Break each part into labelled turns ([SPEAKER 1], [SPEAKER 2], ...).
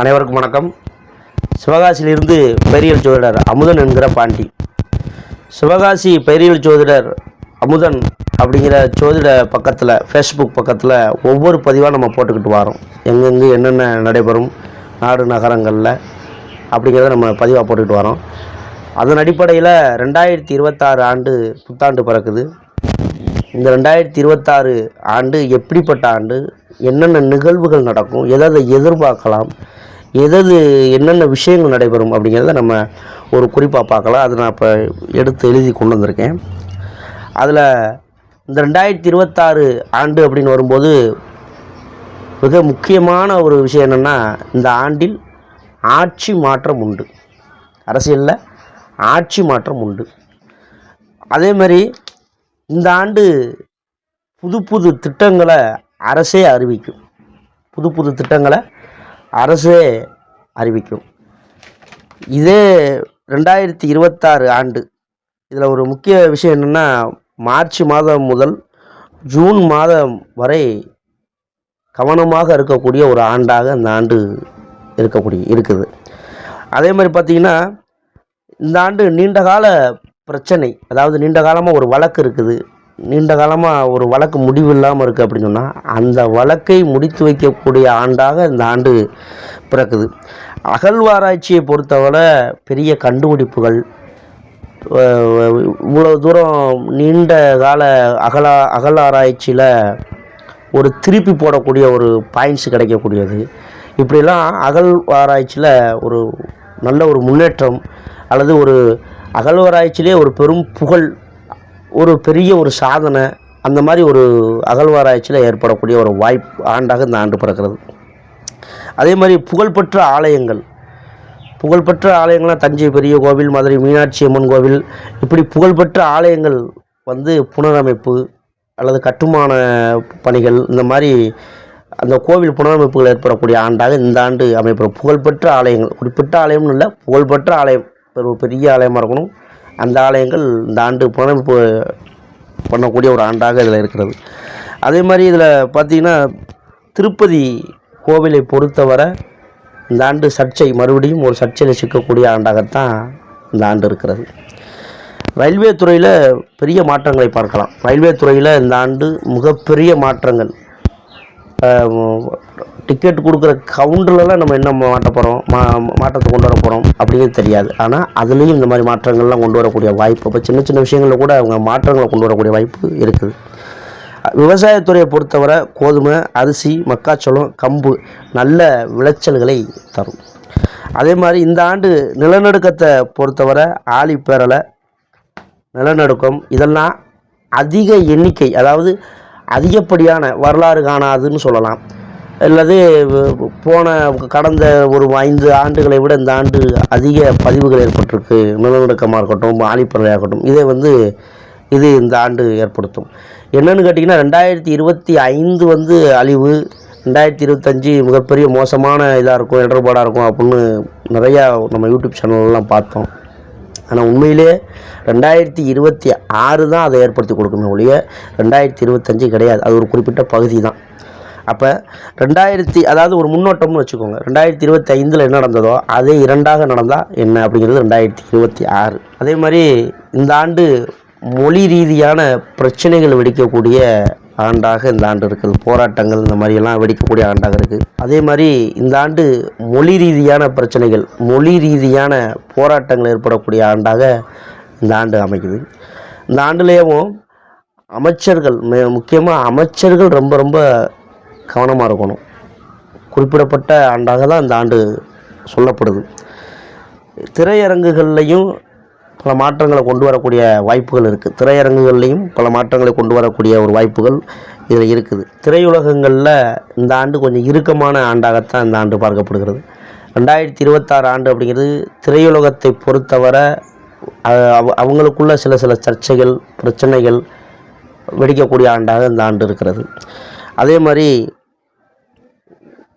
[SPEAKER 1] அனைவருக்கும் வணக்கம். சிவகாசியிலிருந்து பெரியல் ஜோதிடர் அமுதன் என்கிற பாண்டி. சிவகாசி பெரியல் ஜோதிடர் அமுதன் அப்படிங்கிற ஜோதிட பக்கத்தில் ஃபேஸ்புக் பக்கத்தில் ஒவ்வொரு பதிவாக நம்ம போட்டுக்கிட்டு வரோம். எங்கெங்கே என்னென்ன நடைபெறும் நாடு நகரங்களில் அப்படிங்கிறத நம்ம பதிவாக போட்டுக்கிட்டு வரோம். அதன் அடிப்படையில் ரெண்டாயிரத்தி இருபத்தாறு ஆண்டு புத்தாண்டு பிறக்குது. இந்த ரெண்டாயிரத்தி இருபத்தாறு ஆண்டு எப்படிப்பட்ட ஆண்டு என்னென்ன நிகழ்வுகள் நடக்கும் எதை எதிர்பார்க்கலாம் எதது என்னென்ன விஷயங்கள் நடைபெறும் அப்படிங்கிறத நம்ம ஒரு குறிப்பாக பார்க்கலாம். அதை நான் இப்போ எடுத்து எழுதி கொண்டு வந்திருக்கேன். அதில் இந்த ரெண்டாயிரத்தி இருபத்தாறு ஆண்டு அப்படின்னு வரும்போது மிக முக்கியமான ஒரு விஷயம் என்னென்னா இந்த ஆண்டில் ஆட்சி மாற்றம் உண்டு. அரசியலில் ஆட்சி மாற்றம் உண்டு. அதே மாதிரி இந்த ஆண்டு புது புது திட்டங்களை அரசே அறிவிக்கும். புது புது திட்டங்களை அரசே அறிவிக்கும். இதே ரெண்டாயிரத்தி இருபத்தாறு ஆண்டு இதில் ஒரு முக்கிய விஷயம் என்னென்னா மார்ச் மாதம் முதல் ஜூன் மாதம் வரை கவனமாக இருக்கக்கூடிய ஒரு ஆண்டாக அந்த ஆண்டு இருக்கக்கூடிய இருக்குது. அதே மாதிரி பார்த்திங்கன்னா இந்த ஆண்டு நீண்ட கால பிரச்சனை அதாவது நீண்ட காலமாக ஒரு வழக்கு இருக்குது. நீண்ட காலமாக ஒரு வழக்கு முடிவு இல்லாமல் இருக்குது அப்படின்னு சொன்னால் அந்த வழக்கை முடித்து வைக்கக்கூடிய ஆண்டாக இந்த ஆண்டு பிறக்குது. அகழ்வாராய்ச்சியை பொறுத்தவரை பெரிய கண்டுபிடிப்புகள் இவ்வளோ தூரம் நீண்ட கால அகலா அகழாராய்ச்சியில் ஒரு திருப்பி போடக்கூடிய ஒரு பாயிண்ட்ஸ் கிடைக்கக்கூடியது. இப்படிலாம் அகழ்வாராய்ச்சியில் ஒரு நல்ல ஒரு முன்னேற்றம் அல்லது ஒரு அகழ்வாராய்ச்சியிலே ஒரு பெரும் புகழ் ஒரு பெரிய ஒரு சாதனை அந்த மாதிரி ஒரு அகழ்வாராய்ச்சியில் ஏற்படக்கூடிய ஒரு வாய்ப்பு ஆண்டாக இந்த ஆண்டு பிறக்கிறது. அதே மாதிரி புகழ்பெற்ற ஆலயங்கள். புகழ்பெற்ற ஆலயங்கள்லாம் தஞ்சை பெரிய கோவில் மதுரை மீனாட்சி அம்மன் கோவில். இப்படி புகழ்பெற்ற ஆலயங்கள் வந்து புனரமைப்பு அல்லது கட்டுமான பணிகள் இந்த மாதிரி அந்த கோவில் புனரமைப்புகள் ஏற்படக்கூடிய ஆண்டாக இந்த ஆண்டு அமைப்பெறும் புகழ்பெற்ற ஆலயங்கள் குறிப்பிட்ட ஆலயம்னு இல்லை புகழ்பெற்ற ஆலயம் ஒரு பெரிய ஆலயமாக இருக்கணும். அந்த ஆலயங்கள் இந்த ஆண்டு புனரமைப்பு பண்ணக்கூடிய ஒரு ஆண்டாக இதில் இருக்கிறது. அதே மாதிரி இதில் பார்த்திங்கன்னா திருப்பதி கோவிலை பொறுத்தவரை இந்த ஆண்டு சர்ச்சை மறுபடியும் ஒரு சர்ச்சையில் சிக்கக்கூடிய ஆண்டாகத்தான் இந்த ஆண்டு இருக்கிறது. ரயில்வே துறையில் பெரிய மாற்றங்களை பார்க்கலாம். ரயில்வே துறையில் இந்த ஆண்டு மிகப்பெரிய மாற்றங்கள் டிக்கெட் கொடுக்குற கவுண்டர்லலாம் நம்ம என்ன மாட்ட போகிறோம் மா மாற்றத்தை கொண்டு வர போகிறோம் அப்படிங்கிறது தெரியாது. ஆனால் அதுலேயும் இந்த மாதிரி மாற்றங்கள்லாம் கொண்டு வரக்கூடிய வாய்ப்பு இப்போ சின்ன சின்ன விஷயங்களில் கூட அவங்க மாற்றங்களை கொண்டு வரக்கூடிய வாய்ப்பு இருக்குது. விவசாயத்துறையை பொறுத்தவரை கோதுமை அரிசி மக்காச்சோளம் கம்பு நல்ல விளைச்சல்களை தரும். அதே மாதிரி இந்த ஆண்டு நிலநடுக்கத்தை பொறுத்தவரை ஆழிப்பேரலை நிலநடுக்கம் இதெல்லாம் அதிக எண்ணிக்கை அதாவது அதிகப்படியான வரலாறு காணாதுன்னு சொல்லலாம். அல்லது போன கடந்த ஒரு ஐந்து ஆண்டுகளை விட இந்த ஆண்டு அதிக பதிவுகள் ஏற்பட்டிருக்கு. நிலநடுக்கமாக இருக்கட்டும் ஆழிப்பறவையாக இருக்கட்டும் இதை வந்து இது இந்த ஆண்டு ஏற்படுத்தும். என்னென்னு கேட்டிங்கன்னா ரெண்டாயிரத்தி இருபத்தி ஐந்து வந்து அழிவு ரெண்டாயிரத்தி இருபத்தஞ்சி மிகப்பெரிய மோசமான இதாக இருக்கும் இடர்பாடாக இருக்கும் அப்படின்னு நிறையா நம்ம யூடியூப் சேனல்லாம் பார்த்தோம். ஆனால் உண்மையிலே ரெண்டாயிரத்தி இருபத்தி ஆறு தான் அதை ஏற்படுத்தி கொடுக்கணும் ஒழிய ரெண்டாயிரத்தி இருபத்தஞ்சு கிடையாது. அது ஒரு குறிப்பிட்ட பகுதி தான். அப்போ ரெண்டாயிரத்தி அதாவது ஒரு முன்னோட்டம்னு வச்சுக்கோங்க. ரெண்டாயிரத்தி இருபத்தி ஐந்தில் என்ன நடந்ததோ அதே இரண்டாக நடந்தால் என்ன அப்படிங்கிறது ரெண்டாயிரத்தி இருபத்தி ஆறு. அதே மாதிரி இந்த ஆண்டு மொழி ரீதியான பிரச்சனைகள் வெடிக்கக்கூடிய ஆண்டாக இந்த ஆண்டு இருக்குது போராட்டங்கள் இந்த மாதிரியெல்லாம் வெடிக்கக்கூடிய ஆண்டாக இருக்குது அதே மாதிரி இந்த ஆண்டு மொழி ரீதியான பிரச்சனைகள் மொழி ரீதியான போராட்டங்கள் ஏற்படக்கூடிய ஆண்டாக இந்த ஆண்டு அமைக்குது. இந்த ஆண்டுலேயும் அமைச்சர்கள் முக்கியமாக அமைச்சர்கள் ரொம்ப ரொம்ப கவனமாக இருக்கணும். குறிப்பிடப்பட்ட ஆண்டாக தான் இந்த ஆண்டு சொல்லப்படுது. திரையரங்குகள்லையும் பல மாற்றங்களை கொண்டு வரக்கூடிய வாய்ப்புகள் இருக்குது திரையரங்குகள்லையும் பல மாற்றங்களை கொண்டு வரக்கூடிய ஒரு வாய்ப்புகள் இதில் இருக்குது. திரையுலகங்களில் இந்த ஆண்டு கொஞ்சம் இறுக்கமான ஆண்டாகத்தான் இந்த ஆண்டு பார்க்கப்படுகிறது. ரெண்டாயிரத்தி இருபத்தாறு ஆண்டு அப்படிங்கிறது திரையுலகத்தை பொறுத்தவரை அவ- அவங்களுக்குள்ள சில சில சர்ச்சைகள் பிரச்சனைகள் வெடிக்கக்கூடிய ஆண்டாக இந்த ஆண்டு இருக்கிறது. அதே மாதிரி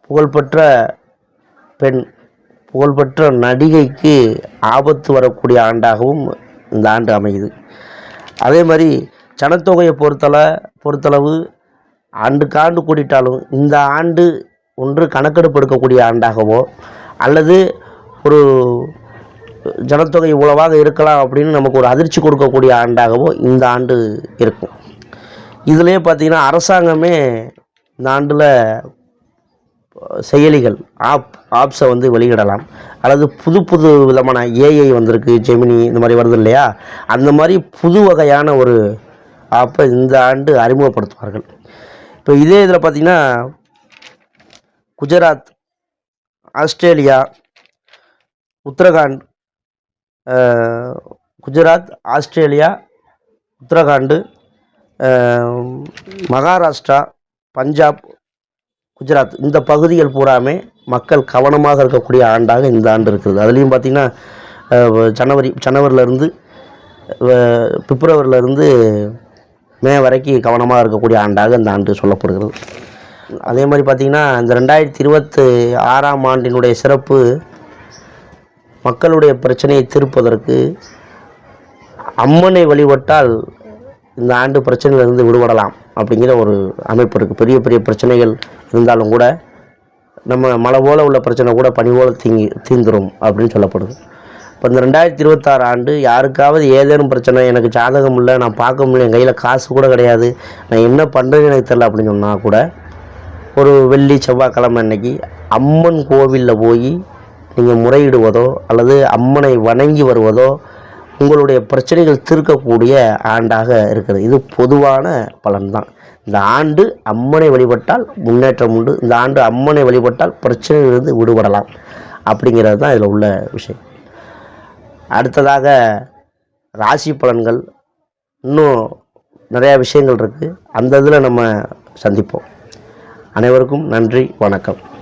[SPEAKER 1] புகழ்பெற்ற பெண் புகழ்பெற்ற நடிகைக்கு ஆபத்து வரக்கூடிய ஆண்டாகவும் இந்த ஆண்டு அமையுது. அதே மாதிரி ஜனத்தொகையை பொறுத்தள பொறுத்தளவு ஆண்டுக்காண்டு கூட்டிட்டாலும் இந்த ஆண்டு ஒன்று கணக்கெடுப்பு எடுக்கக்கூடிய ஆண்டாகவோ அல்லது ஒரு ஜனத்தொகை இவ்வளவாக இருக்கலாம் அப்படின்னு நமக்கு ஒரு அதிர்ச்சி கொடுக்கக்கூடிய ஆண்டாகவோ இந்த ஆண்டு இருக்கும். இதுலேயே பார்த்தீங்கன்னா அரசாங்கமே இந்த ஆண்டில் செயலிகள் ஆப் ஆப்ஸை வந்து வெளியிடலாம். அல்லது புது புது விதமான ஏஐ வந்திருக்கு ஜெமினி இந்த மாதிரி வருது இல்லையா? அந்த மாதிரி புது வகையான ஒரு ஆப்பை இந்த ஆண்டு அறிமுகப்படுத்துவார்கள். இப்போ இதே இதில் பார்த்திங்கன்னா குஜராத் ஆஸ்திரேலியா உத்தரகாண்ட் குஜராத் ஆஸ்திரேலியா உத்தரகாண்டு மகாராஷ்டிரா பஞ்சாப் குஜராத் இந்த பகுதிகள் பூராமே மக்கள் கவனமாக இருக்கக்கூடிய ஆண்டாக இந்த ஆண்டு இருக்குது அதுலேயும் பார்த்திங்கன்னா ஜனவரி ஜனவரிலேருந்து பிப்ரவரியிலேருந்து மே வரைக்கும் கவனமாக இருக்கக்கூடிய ஆண்டாக இந்த ஆண்டு சொல்லப்படுகிறது. அதே மாதிரி பார்த்திங்கன்னா இந்த ரெண்டாயிரத்தி இருபத்து ஆறாம் ஆண்டினுடைய சிறப்பு மக்களுடைய பிரச்சனையை தீர்ப்பதற்கு அம்மனை வழிபட்டால் இந்த ஆண்டு பிரச்சனையிலிருந்து விடுபடலாம். அப்படிங்கிற ஒரு அமைப்பு இருக்குது பெரிய பெரிய பிரச்சனைகள் இருந்தாலும் கூட நம்ம மழை போல உள்ள பிரச்சனை கூட பனி போல தீங்கி தீந்துரும் அப்படின்னு சொல்லப்படுது. இப்போ இந்த ரெண்டாயிரத்தி இருபத்தாறு ஆண்டு யாருக்காவது ஏதேனும் பிரச்சனை எனக்கு ஜாதகம் இல்லை நான் பார்க்க முடியல என் கையில் காசு கூட கிடையாது நான் என்ன பண்ணுறேன்னு எனக்கு தெரில அப்படின்னு சொன்னால் கூட ஒரு வெள்ளி செவ்வாய்க்கிழமை அன்னைக்கு அம்மன் கோவிலில் போய் நீங்கள் முறையிடுவதோ அல்லது அம்மனை வணங்கி வருவதோ உங்களுடைய பிரச்சனைகள் தீர்க்கக்கூடிய ஆண்டாக இருக்கிறது. இது பொதுவான பலன்தான். இந்த ஆண்டு அம்மனை வழிபட்டால் முன்னேற்றம் உண்டு. இந்த ஆண்டு அம்மனை வழிபட்டால் பிரச்சனையிலிருந்து விடுபடலாம். அப்படிங்கிறது தான் இதில் உள்ள விஷயம். அடுத்ததாக ராசி பலன்கள். இன்னும் நிறையா விஷயங்கள் இருக்குது அந்த இதில் நம்ம சந்திப்போம். அனைவருக்கும் நன்றி வணக்கம்.